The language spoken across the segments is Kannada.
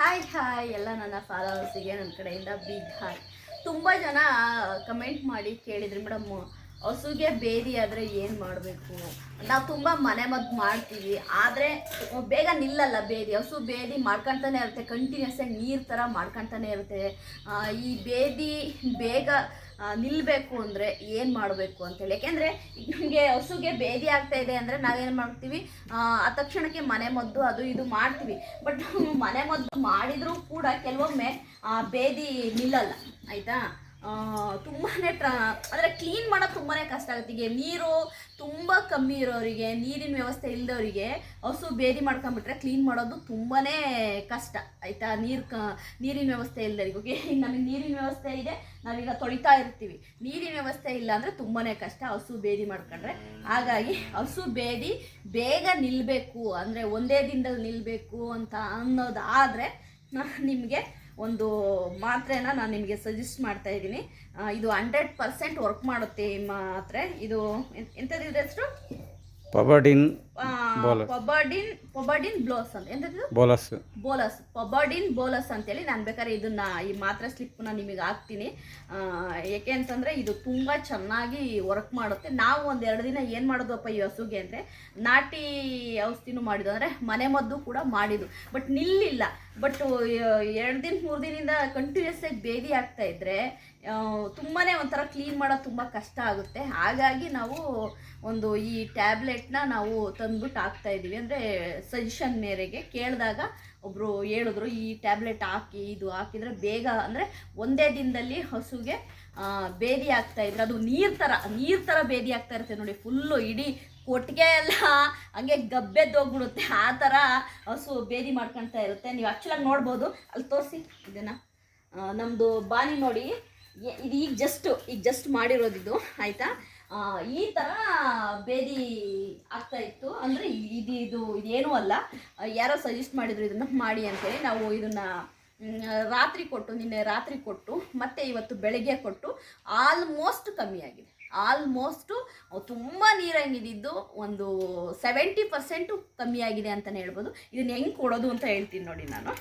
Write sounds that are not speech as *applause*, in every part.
ಹಾಯ್ ಹಾಯ್ ಎಲ್ಲ ನನ್ನ ಫಾಲೋವರ್ಸಿಗೆ ನನ್ನ ಕಡೆಯಿಂದ ಬಿಗ್ ಹಾಯ್ ತುಂಬ ಜನ ಕಮೆಂಟ್ ಮಾಡಿ ಕೇಳಿದ್ರಿ. ಮೇಡಮ್ ಹಸುಗೆ ಬೇದಿ ಆದರೆ ಏನು ಮಾಡಬೇಕು? ನಾವು ತುಂಬ ಮನೆ ಮದ್ದು ಮಾಡ್ತೀವಿ, ಆದರೆ ಬೇಗ ನಿಲ್ಲಲ್ಲ ಬೇದಿ. ಹಸು ಬೇದಿ ಮಾಡ್ಕೊತಾನೆ ಇರುತ್ತೆ ಕಂಟಿನ್ಯೂಸ್ ಆಗಿ ನೀರು ಥರ ಮಾಡ್ಕೊತಾನೆ ಇರುತ್ತೆ. ಈ ಬೇದಿ ಬೇಗ ನಿಲ್ಲಬೇಕು ಅಂದರೆ ಏನು ಮಾಡಬೇಕು ಅಂತೇಳಿ. ಯಾಕೆಂದರೆ ನಮಗೆ ಹಸುಗೆ ಬೇದಿ ಆಗ್ತಾ ಇದೆ ಅಂದರೆ ನಾವೇನು ಮಾಡ್ತೀವಿ, ಆ ಆ ತಕ್ಷಣಕ್ಕೆ ಮನೆ ಮದ್ದು ಅದು ಇದು ಮಾಡ್ತೀವಿ. ಬಟ್ ಮನೆ ಮದ್ದು ಮಾಡಿದರೂ ಕೂಡ ಕೆಲವೊಮ್ಮೆ, ಆ, ಬೇದಿ ನಿಲ್ಲಲ್ಲ. ಆಯಿತಾ? ತುಂಬಾ ಟ್ರ, ಅಂದರೆ ಕ್ಲೀನ್ ಮಾಡೋದು ತುಂಬಾ ಕಷ್ಟ ಆಗುತ್ತೆ. ಈಗ ನೀರು ತುಂಬ ಕಮ್ಮಿ ಇರೋರಿಗೆ, ನೀರಿನ ವ್ಯವಸ್ಥೆ ಇಲ್ಲದವರಿಗೆ ಹಸು ಬೇದಿ ಮಾಡ್ಕೊಂಬಿಟ್ರೆ ಕ್ಲೀನ್ ಮಾಡೋದು ತುಂಬಾ ಕಷ್ಟ. ಆಯಿತಾ? ನೀರು ಕ, ನೀರಿನ ವ್ಯವಸ್ಥೆ ಇಲ್ಲದವರಿಗೆ ಓಕೆ *laughs* ನಮಗೆ ನೀರಿನ ವ್ಯವಸ್ಥೆ ಇದೆ. ನಾವೀಗ ತೊಳಿತಾ ಇರ್ತೀವಿ. ನೀರಿನ ವ್ಯವಸ್ಥೆ ಇಲ್ಲ ಅಂದರೆ ತುಂಬಾ ಕಷ್ಟ ಹಸು ಬೇದಿ ಮಾಡ್ಕೊಂಡ್ರೆ. ಹಾಗಾಗಿ ಹಸು ಬೇದಿ ಬೇಗ ನಿಲ್ಲಬೇಕು ಅಂದರೆ ಒಂದೇ ದಿನದಲ್ಲಿ ನಿಲ್ಲಬೇಕು ಅಂತ ಅನ್ನೋದಾದರೆ ನಿಮಗೆ ಒಂದು ಮಾತ್ರೆನ ನಾನು ನಿಮಗೆ ಸಜೆಸ್ಟ್ ಮಾಡ್ತಾ ಇದ್ದೀನಿ ಇದು ಹಂಡ್ರೆಡ್ ಪರ್ಸೆಂಟ್ ವರ್ಕ್ ಮಾಡುತ್ತೆ ಈ ಮಾತ್ರೆ ಇದು ಎಂಥದ್ದು ಹೆಸರು ಪಬಡಿನ್. ಪಬಡಿನ್ ಪಬಡಿನ್ ಬ್ಲೋಸ್ ಅಂತ. ಎಂಥದ್ದು ಬೋಲಸ್ ಬೋಲಸ್ ಪಬಡಿನ್ ಬೋಲಸ್ ಅಂತೇಳಿ ನಾನು ಬೇಕಾದ್ರೆ ಇದನ್ನ ಈ ಮಾತ್ರೆ ಸ್ಲಿಪ್ನ ನಿಮಗೆ ಹಾಕ್ತೀನಿ. ಏಕೆ ಅಂತಂದ್ರೆ ಇದು ತುಂಬಾ ಚೆನ್ನಾಗಿ ವರ್ಕ್ ಮಾಡುತ್ತೆ. ನಾವು ಒಂದು ಎರಡು ದಿನ ಏನು ಮಾಡೋದಪ್ಪ ಈ ಹಸುಗೆ ಅಂದ್ರೆ ನಾಟಿ ಔಷಧಿನೂ ಮಾಡಿದ್ದು. ಅಂದರೆ ಮನೆ ಮದ್ದು ಕೂಡ ಮಾಡಿದ್ದು. ಬಟ್ ನಿಲ್ಲಿಲ್ಲ. ಬಟ್ ಎರಡು ದಿನ ಮೂರು ದಿನದಿಂದ ಕಂಟಿನ್ಯೂಸ್ ಆಗಿ ಬೇದಿ ಆಗ್ತಾ ಇದ್ರೆ ತುಂಬಾ ಒಂಥರ ಕ್ಲೀನ್ ಮಾಡೋದು ತುಂಬ ಕಷ್ಟ ಆಗುತ್ತೆ. ಹಾಗಾಗಿ ನಾವು ಒಂದು ಈ ಟ್ಯಾಬ್ಲೆಟ್ನ ನಾವು ತಂದ್ಬಿಟ್ಟು ಹಾಕ್ತಾ ಇದ್ದೀವಿ ಅಂದರೆ ಸಜೆಷನ್ ಮೇರೆಗೆ ಕೇಳಿದಾಗ ಒಬ್ಬರು ಹೇಳಿದ್ರು, ಈ ಟ್ಯಾಬ್ಲೆಟ್ ಹಾಕಿ, ಇದು ಹಾಕಿದರೆ ಬೇಗ, ಅಂದರೆ ಒಂದೇ ದಿನದಲ್ಲಿ ಹಸುಗೆ ಬೇದಿ ಆಗ್ತಾ ಇದ್ರೆ, ಅದು ನೀರು ಥರ ನೀರು ಥರ ಬೇದಿ ಆಗ್ತಾ ಇರುತ್ತೆ ನೋಡಿ ಫುಲ್ಲು ಇಡೀ ಕೊಟ್ಟಿಗೆ ಎಲ್ಲ ಹಂಗೆ ಗಬ್ಬೆದ್ದೋಗ್ಬಿಡುತ್ತೆ ಆ ಥರ ಹಸು ಬೇದಿ ಮಾಡ್ಕೊಳ್ತಾ ಇರುತ್ತೆ. ನೀವು ಆ್ಯಕ್ಚುಲಾಗಿ ನೋಡ್ಬೋದು. ಅಲ್ಲಿ ತೋರಿಸಿ ಇದನ್ನು. ನಮ್ಮದು ಬಾನಿ ನೋಡಿ ಇದು ಈಗ ಜಸ್ಟ್ ಈಗ ಜಸ್ಟ್ ಮಾಡಿರೋದಿದು. ಆಯಿತಾ? ಈ ಥರ ಬೇದಿ ಆಗ್ತಾ ಇತ್ತು. ಅಂದರೆ ಇದು ಇದು, ಇದೇನೂ ಅಲ್ಲ. ಯಾರೋ ಸಜೆಸ್ಟ್ ಮಾಡಿದ್ರು ಇದನ್ನು ಮಾಡಿ ಅಂತೇಳಿ ನಾವು ಇದನ್ನು ರಾತ್ರಿ ಕೊಟ್ಟು, ನಿನ್ನೆ ರಾತ್ರಿ ಕೊಟ್ಟು, ಮತ್ತೆ ಇವತ್ತು ಬೆಳಗ್ಗೆ ಕೊಟ್ಟು ಆಲ್ಮೋಸ್ಟ್ ಕಮ್ಮಿ ಆಗಿದೆ. ಆಲ್ಮೋಸ್ಟು ತುಂಬ ನೀರಂಗಿದ್ದು ಒಂದು ಸೆವೆಂಟಿ ಪರ್ಸೆಂಟು ಕಮ್ಮಿ ಆಗಿದೆ ಅಂತಲೇ ಹೇಳ್ಬೋದು. ಇದನ್ನು ಹೆಂಗೆ ಕೊಡೋದು ಅಂತ ಹೇಳ್ತೀನಿ ನೋಡಿ ನಾನು.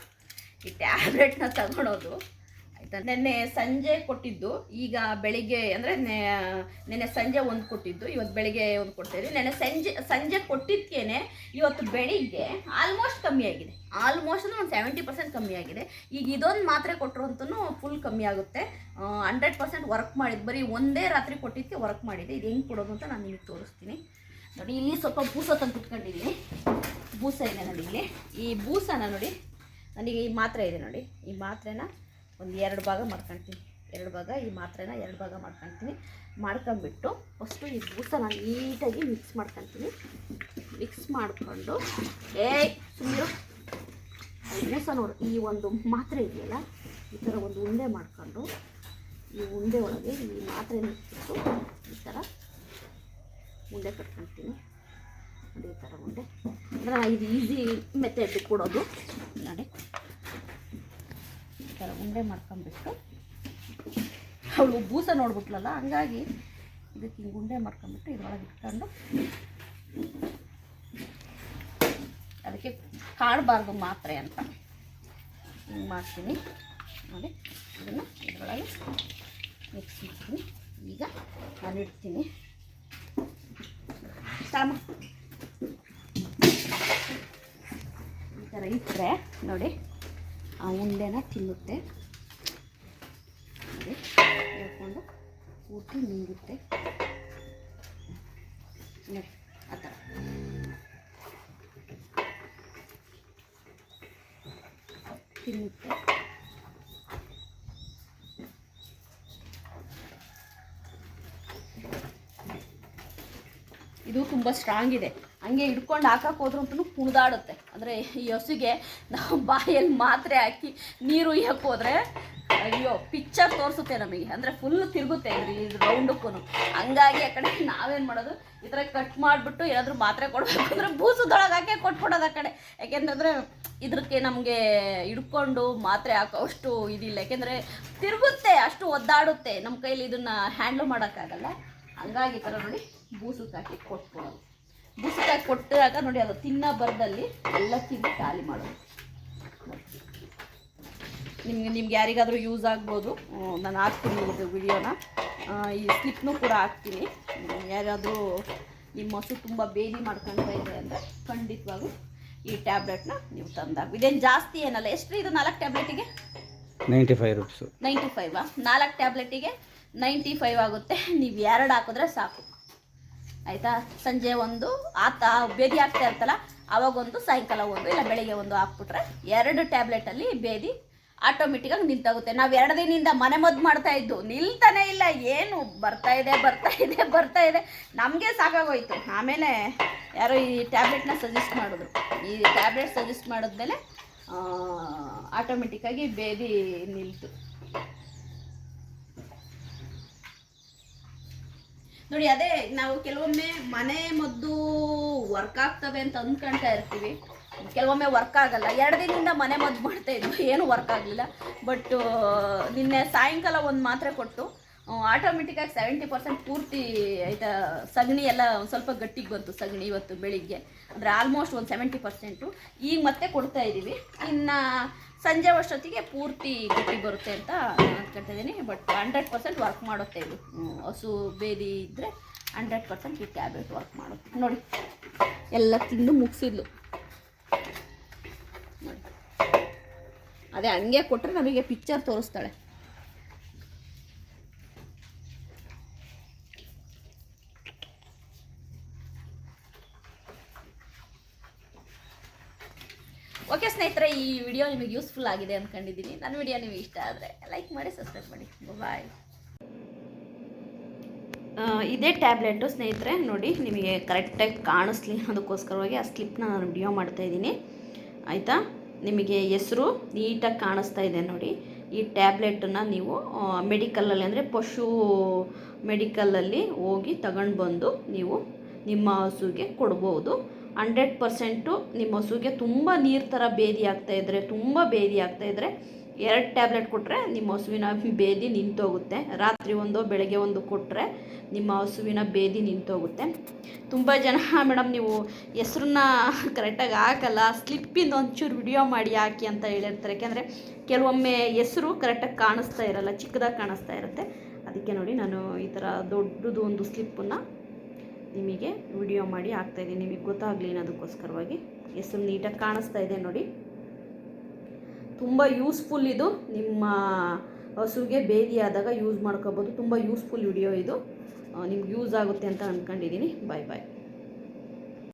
ಈ ಟ್ಯಾಬ್ಲೆಟ್ನ ತಗೊಳೋದು. ಆಯಿತಾ? ನೆನ್ನೆ ಸಂಜೆ ಕೊಟ್ಟಿದ್ದು. ಈಗ ಬೆಳಿಗ್ಗೆ ಅಂದರೆ ನೆನ್ನೆ ಸಂಜೆ ಒಂದು ಕೊಟ್ಟಿದ್ದು. ಇವತ್ತು ಬೆಳಿಗ್ಗೆ ಒಂದು ಕೊಡ್ತಾಯಿದ್ವಿ ನೆನ್ನೆ ಸಂಜೆ ಸಂಜೆ ಕೊಟ್ಟಿದ್ದಕ್ಕೇನೆ ಇವತ್ತು ಬೆಳಿಗ್ಗೆ ಆಲ್ಮೋಸ್ಟ್ ಕಮ್ಮಿ ಆಗಿದೆ. ಆಲ್ಮೋಸ್ಟ್ ಅಂದ್ರೆ ಒಂದು ಸೆವೆಂಟಿ ಪರ್ಸೆಂಟ್ ಕಮ್ಮಿ ಆಗಿದೆ. ಈಗ ಇದೊಂದು ಮಾತ್ರೆ ಕೊಟ್ಟರು ಫುಲ್ ಕಮ್ಮಿ ಆಗುತ್ತೆ. ಹಂಡ್ರೆಡ್ ಪರ್ಸೆಂಟ್ ವರ್ಕ್ ಮಾಡಿದ್ದು. ಬರೀ ಒಂದೇ ರಾತ್ರಿ ಕೊಟ್ಟಿದ್ದೆ ವರ್ಕ್ ಮಾಡಿದೆ. ಇದು ಹೆಂಗೆ ಕೊಡೋದು ಅಂತ ನಾನು ನಿಮಗೆ ತೋರಿಸ್ತೀನಿ. ನೋಡಿ, ಇಲ್ಲಿ ಸ್ವಲ್ಪ ಬೂಸ ತಂದು ಇಟ್ಕೊಂಡಿದ್ದೀನಿ ಬೂಸ ಇದೆ ಇಲ್ಲಿ. ಈ ಬೂಸನ ನೋಡಿ, ನನಗೆ ಈ ಮಾತ್ರೆ ಇದೆ ನೋಡಿ. ಈ ಮಾತ್ರೆನ ಒಂದು ಎರಡು ಭಾಗ ಮಾಡ್ಕೊಳ್ತೀನಿ ಎರಡು ಭಾಗ, ಈ ಮಾತ್ರೆನ ಎರಡು ಭಾಗ ಮಾಡ್ಕೊಳ್ತೀನಿ ಮಾಡ್ಕೊಂಬಿಟ್ಟು ಫಸ್ಟು ಈ ನಾನು ನೀಟಾಗಿ ಮಿಕ್ಸ್ ಮಾಡ್ಕೊಳ್ತೀನಿ ಮಿಕ್ಸ್ ಮಾಡಿಕೊಂಡು, ಏಯ್ ಸುಮ್ಮನೆ ಬೂಸ ನೋಡು, ಈ ಒಂದು ಮಾತ್ರೆ ಇದೆಯಲ್ಲ, ಈ ಥರ ಒಂದು ಉಂಡೆ ಮಾಡ್ಕೊಂಡು, ಈ ಉಂಡೆ ಒಳಗೆ ಈ ಮಾತ್ರೆ ಇಟ್ಟು ಈ ಥರ ಉಂಡೆ ಕಟ್ಕೊಳ್ತೀನಿ ಈ ಥರ ಉಂಡೆ. ಅಂದರೆ ಇದು ಈಸಿ ಮೆಥಡ್ ಕೊಡೋದು. ನೋಡಿ. ಥರ ಉಂಡೆ ಮಾಡ್ಕೊಂಬಿಟ್ಟು. ಅವಳು ಬೂಸ ನೋಡ್ಬಿಟ್ಲಲ್ಲ, ಹಂಗಾಗಿ ಇದಕ್ಕೆ ಹಿಂಗೆ ಉಂಡೆ ಮಾಡ್ಕೊಂಬಿಟ್ಟು ಇದ್ರೊಳಗೆ ಇಟ್ಕೊಂಡು ಅದಕ್ಕೆ ಕಾಡಬಾರ್ದು ಮಾತ್ರೆ ಅಂತ. ಹಿಂಗೆ ಮಾಡ್ತೀನಿ. ನೋಡಿ, ಇದನ್ನು ಇದರೊಳಗೆ ಮಿಕ್ಸ್ ಮಾಡ್ತೀನಿ. ಈಗ ನಾನು ಇಡ್ತೀನಿ. ತಮ್ಮ ಈ ಥರ ಇಟ್ಟರೆ ನೋಡಿ ಆ, ಉಂಡೆನ ತಿನ್ನುತ್ತೆ. ನೋಡಿ ಹೇಳ್ಕೊಂಡು ಊಟ ನಿಂಗುತ್ತೆ. ನೋಡಿ, ಆ ಥರ. ತಿನ್ನುತ್ತೆ. ಇದು ತುಂಬ ಸ್ಟ್ರಾಂಗ್ ಇದೆ. ಹಂಗೆ ಹಿಡ್ಕೊಂಡು ಹಾಕಕ್ಕೆ ಹೋದ್ರೂ ಕುಣಿದಾಡುತ್ತೆ ಅಂದರೆ ಈ ಹಸುಗೆ ನಾವು ಬಾಯಲ್ಲಿ ಮಾತ್ರೆ ಹಾಕಿ ನೀರು ಹೋದ್ರೆ ಅಯ್ಯೋ ಪಿಕ್ಚರ್ ತೋರಿಸುತ್ತೆ ನಮಗೆ. ಅಂದರೆ ಫುಲ್ ತಿರುಗುತ್ತೆ ಇದ್ರ ಇದು ರೌಂಡಕ್ಕೂ ಹಂಗಾಗಿ ಆ ಕಡೆ ನಾವೇನು ಮಾಡೋದು? ಈ ಥರ ಕಟ್ ಮಾಡಿಬಿಟ್ಟು ಏನಾದರೂ ಮಾತ್ರೆ ಕೊಡಬೇಕು ಅಂದರೆ ಬೂಸದೊಳಗೆ ಹಾಕಿ ಕೊಟ್ಬಿಡೋದು ಆ ಕಡೆ. ಯಾಕೆಂತಂದರೆ ಇದಕ್ಕೆ ನಮಗೆ ಹಿಡ್ಕೊಂಡು ಮಾತ್ರೆ ಹಾಕೋ ಅಷ್ಟು ಇದಿಲ್ಲ. ಯಾಕೆಂದರೆ ತಿರುಗುತ್ತೆ, ಅಷ್ಟು ಒದ್ದಾಡುತ್ತೆ. ನಮ್ಮ ಕೈಲಿ ಇದನ್ನು ಹ್ಯಾಂಡ್ಲ್ ಮಾಡೋಕ್ಕಾಗಲ್ಲ. ಹಂಗಾಗಿ ಈ ಥರ ನೋಡಿ ಬೂಸಕ್ಕೆ ಹಾಕಿ ಕೊಟ್ಬಿಡೋದು. ಬೂಸಕ್ಕೆ ಹಾಕಿ ಕೊಟ್ಟಾಗ ನೋಡಿ ಅದು ತಿನ್ನೋ ಬರದಲ್ಲಿ ಎಲ್ಲ ತಿಂದು ಖಾಲಿ ಮಾಡೋದು. ನಿಮ್ಗೆ ನಿಮ್ಗೆ ಯಾರಿಗಾದರೂ ಯೂಸ್ ಆಗ್ಬೋದು ನಾನು ಹಾಕ್ತೀನಿ ಇದು ವಿಡಿಯೋನ. ಈ ಸ್ಲಿಪ್ನು ಕೂಡ ಹಾಕ್ತೀನಿ. ಯಾರಾದರೂ ನಿಮ್ಮ ಮೊಸರು ತುಂಬ ಬೇದಿ ಮಾಡ್ಕೊಳ್ತಾ ಇದೆ ಅಂದರೆ ಖಂಡಿತವಾಗೂ ಈ ಟ್ಯಾಬ್ಲೆಟ್ನ ನೀವು ತಂದಾಗ ಇದೇನು ಜಾಸ್ತಿ ಏನಲ್ಲ ಎಷ್ಟು ಇದು ನಾಲ್ಕು ಟ್ಯಾಬ್ಲೆಟಿಗೆ ನೈಂಟಿ ಫೈವ್ ರುಪೀಸು ನೈಂಟಿ ಫೈವಾ ನಾಲ್ಕು ಟ್ಯಾಬ್ಲೆಟಿಗೆ ನೈಂಟಿ ಫೈವ್ ಆಗುತ್ತೆ. ನೀವು ಎರಡು ಹಾಕಿದ್ರೆ ಸಾಕು. ಆಯಿತಾ? ಸಂಜೆ ಒಂದು ಆತ ಬೇದಿ ಆಗ್ತಾ ಇರ್ತಲ್ಲ ಅವಾಗೊಂದು ಸಾಯಂಕಾಲ ಒಂದು, ಇಲ್ಲ ಬೆಳಿಗ್ಗೆ ಒಂದು ಹಾಕ್ಬಿಟ್ರೆ ಎರಡು ಟ್ಯಾಬ್ಲೆಟಲ್ಲಿ ಬೇದಿ ಆಟೋಮೆಟಿಕಾಗಿ ನಿಂತಾಗುತ್ತೆ. ನಾವು ಎರಡು ದಿನದಿಂದ ಮನೆ ಮದ್ದು ಮಾಡ್ತಾ ಇದ್ದು, ನಿಲ್ತಾನೆ ಇಲ್ಲ, ಏನು? ಬರ್ತಾ ಇದೆ ಬರ್ತಾ ಇದೆ ಬರ್ತಾ ಇದೆ. ನಮಗೆ ಸಾಕಾಗೋಯ್ತು. ಆಮೇಲೆ ಯಾರೋ ಈ ಟ್ಯಾಬ್ಲೆಟ್ನ ಸಜೆಸ್ಟ್ ಮಾಡಿದ್ರು. ಈ ಟ್ಯಾಬ್ಲೆಟ್ ಸಜೆಸ್ಟ್ ಮಾಡಿದ್ಮೇಲೆ ಆಟೋಮೆಟಿಕ್ಕಾಗಿ ಬೇದಿ ನಿಲ್ತು. ನೋಡಿ, ಅದೇ ನಾವು ಕೆಲವೊಮ್ಮೆ ಮನೆ ಮದ್ದು ವರ್ಕ್ ಆಗ್ತವೆ ಅಂತ ಅಂದ್ಕೊಳ್ತಾ ಇರ್ತೀವಿ. ಕೆಲವೊಮ್ಮೆ ವರ್ಕ್ ಆಗಲ್ಲ. ಎರಡು ದಿನದಿಂದ ಮನೆ ಮದ್ದು ಮಾಡ್ತಾ ಇದ್ವಿ. ಏನು ವರ್ಕ್ ಆಗಲಿಲ್ಲ. ಬಟ್ ನಿನ್ನೆ ಸಾಯಂಕಾಲ ಒಂದು ಮಾತ್ರೆ ಕೊಟ್ಟು ಆಟೋಮೆಟಿಕ್ಕಾಗಿ ಸೆವೆಂಟಿ ಪರ್ಸೆಂಟ್ ಪೂರ್ತಿ ಆಯ್ತಾ, ಸಗಣಿ ಎಲ್ಲ ಸ್ವಲ್ಪ ಗಟ್ಟಿಗೆ ಬಂತು, ಸಗಣಿ ಇವತ್ತು ಬೆಳಿಗ್ಗೆ. ಅಂದರೆ ಆಲ್ಮೋಸ್ಟ್ ಒಂದು ಸೆವೆಂಟಿ ಪರ್ಸೆಂಟು ಈಗ ಮತ್ತೆ ಕೊಡ್ತಾ ಇದ್ದೀವಿ ಇನ್ನು ಸಂಜೆ ಅಷ್ಟೊತ್ತಿಗೆ ಪೂರ್ತಿ ಗಟ್ಟಿ ಬರುತ್ತೆ ಅಂತ ಅಂದ್ಕೊಳ್ತಾ ಬಟ್ ಹಂಡ್ರೆಡ್ ಪರ್ಸೆಂಟ್ ವರ್ಕ್ ಮಾಡುತ್ತೆ ಇದು. ಹಸು, ಬೇದಿ ಇದ್ದರೆ ಹಂಡ್ರೆಡ್ ಪರ್ಸೆಂಟ್ ಈ ಟ್ಯಾಬ್ಲೆಟ್ ವರ್ಕ್ ಮಾಡುತ್ತೆ. ನೋಡಿ, ಎಲ್ಲ ತಿಂದು ಮುಗಿಸಿದ್ಲು. ಅದೇ ಹಂಗೆ ಕೊಟ್ಟರೆ ನಮಗೆ ಪಿಕ್ಚರ್ ತೋರಿಸ್ತಾಳೆ. ಓಕೆ ಸ್ನೇಹಿತರೆ, ಈ ವಿಡಿಯೋ ನಿಮಗೆ ಯೂಸ್ಫುಲ್ ಆಗಿದೆ ಅಂದ್ಕೊಂಡಿದ್ದೀನಿ ನನ್ನ ವಿಡಿಯೋ ನಿಮಗೆ ಇಷ್ಟ ಆದರೆ ಲೈಕ್ ಮಾಡಿ ಸಬ್ಸ್ಕ್ರೈಬ್ ಮಾಡಿ. ಬಾಯ್ ಇದೇ ಟ್ಯಾಬ್ಲೆಟು ಸ್ನೇಹಿತರೆ, ನೋಡಿ ನಿಮಗೆ ಕರೆಕ್ಟಾಗಿ ಕಾಣಿಸ್ಲಿ ಅದಕ್ಕೋಸ್ಕರವಾಗಿ ಆ ಸ್ಲಿಪ್ನ ನಾನು ವಿಡಿಯೋ ಮಾಡ್ತಾ ಇದ್ದೀನಿ. ಆಯಿತಾ? ನಿಮಗೆ ಹೆಸರು ನೀಟಾಗಿ ಕಾಣಿಸ್ತಾ ಇದೆ ನೋಡಿ. ಈ ಟ್ಯಾಬ್ಲೆಟನ್ನು ನೀವು ಮೆಡಿಕಲಲ್ಲಿ ಅಂದರೆ ಪಶು ಮೆಡಿಕಲಲ್ಲಿ ಹೋಗಿ ತಗೊಂಡು ಬಂದು ನೀವು ನಿಮ್ಮ ಹಸುಗೆ ಕೊಡ್ಬೋದು. ಹಂಡ್ರೆಡ್ ಪರ್ಸೆಂಟು ನಿಮ್ಮ ಹಸುಗೆ ತುಂಬ ನೀರು ಥರ ಬೇದಿ ಆಗ್ತಾ ಇದ್ದರೆ ತುಂಬ ಬೇದಿ ಆಗ್ತಾ ಇದ್ದರೆ ಎರಡು ಟ್ಯಾಬ್ಲೆಟ್ ಕೊಟ್ಟರೆ ನಿಮ್ಮ ಹಸುವಿನ ಬೇದಿ ನಿಂತೋಗುತ್ತೆ. ರಾತ್ರಿ ಒಂದು ಬೆಳಗ್ಗೆ ಒಂದು ಕೊಟ್ಟರೆ ನಿಮ್ಮ ಹಸುವಿನ ಬೇದಿ ನಿಂತೋಗುತ್ತೆ. ತುಂಬ ಜನ ಮೇಡಮ್ ನೀವು ಹೆಸ್ರನ್ನ ಕರೆಕ್ಟಾಗಿ ಹಾಕಲ್ಲ, ಸ್ಲಿಪ್ಪಿಂದ ಒಂಚೂರು ವಿಡಿಯೋ ಮಾಡಿ ಹಾಕಿ ಅಂತ ಹೇಳಿರ್ತಾರೆ. ಯಾಕೆಂದರೆ ಕೆಲವೊಮ್ಮೆ ಹೆಸರು ಕರೆಕ್ಟಾಗಿ ಕಾಣಿಸ್ತಾ ಇರಲ್ಲ, ಚಿಕ್ಕದಾಗಿ ಕಾಣಿಸ್ತಾ ಇರುತ್ತೆ. ಅದಕ್ಕೆ ನೋಡಿ ನಾನು ಈ ಥರ ದೊಡ್ಡದು ಒಂದು ಸ್ಲಿಪ್ಪನ್ನು ನಿಮಗೆ ವಿಡಿಯೋ ಮಾಡಿ ಹಾಕ್ತಾಯಿದ್ದೀನಿ ನಿಮಗೆ ಗೊತ್ತಾಗಲಿ ಅನ್ನೋದಕ್ಕೋಸ್ಕರವಾಗಿ ಎಷ್ಟು ನೀಟಾಗಿ ಕಾಣಿಸ್ತಾ ಇದೆ ನೋಡಿ. ತುಂಬ ಯೂಸ್ಫುಲ್ ಇದು. ನಿಮ್ಮ ಹಸುಗೆ ಬೇದಿ ಆದಾಗ ಯೂಸ್ ಮಾಡ್ಕೋಬೋದು. ತುಂಬ ಯೂಸ್ಫುಲ್ ವಿಡಿಯೋ ಇದು. ನಿಮ್ಗೆ ಯೂಸ್ ಆಗುತ್ತೆ ಅಂತ ಅಂದ್ಕೊಂಡಿದ್ದೀನಿ ಬಾಯ್ ಬಾಯ್